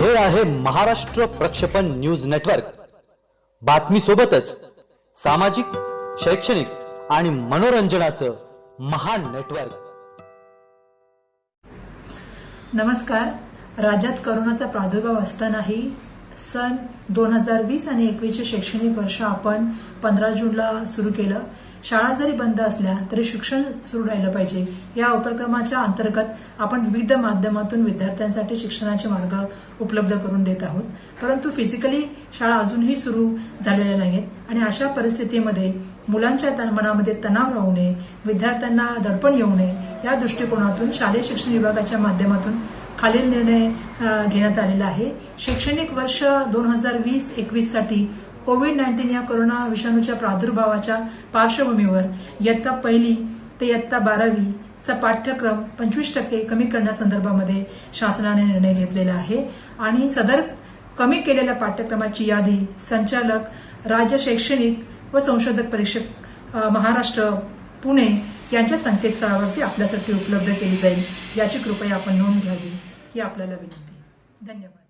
हे आहे महाराष्ट्र प्रक्षेपण न्यूज नेटवर्क. बातमी सोबतच सामाजिक शैक्षणिक आणि मनोरंजनाचं महान नेटवर्क. नमस्कार. राज्यात करोनाचा प्रादुर्भाव असतानाही सन दोन हजार वीस आणि एकवीसचे शैक्षणिक वर्ष आपण पंधरा जूनला सुरू केलं. शाळा जरी बंद असल्या तरी शिक्षण सुरू राहिलं पाहिजे. या उपक्रमाच्या अंतर्गत आपण विविध माध्यमातून विद्यार्थ्यांसाठी शिक्षणाचे मार्ग उपलब्ध करून देत आहोत. परंतु फिजिकली शाळा अजूनही सुरू झालेल्या नाहीत आणि अशा परिस्थितीमध्ये मुलांच्या मनामध्ये तणाव राहू नये विद्यार्थ्यांना दडपण येऊ नये या दृष्टिकोनातून शालेय शिक्षण विभागाच्या माध्यमातून खालील निर्णय घेण्यात आलेला आहे. शैक्षणिक वर्ष दोन हजार वीस एकवीससाठी कोविड नाईन्टीन या कोरोना विषाणूच्या प्रादुर्भावाच्या पार्श्वभूमीवर इयत्ता पहिली ते इयत्ता बारावीचा पाठ्यक्रम पंचवीस टक्के कमी करण्यासंदर्भामध्ये शासनाने निर्णय घेतलेला आहे. आणि सदर कमी केलेल्या पाठ्यक्रमाची यादी संचालक राज्य शैक्षणिक व संशोधक परीक्षक महाराष्ट्र पुणे यांच्या संकेतस्थळावरती आपल्यासाठी उपलब्ध केली जाईल. याची कृपया आपण नोंद घ्यावी ही आपल्याला विनंती. धन्यवाद.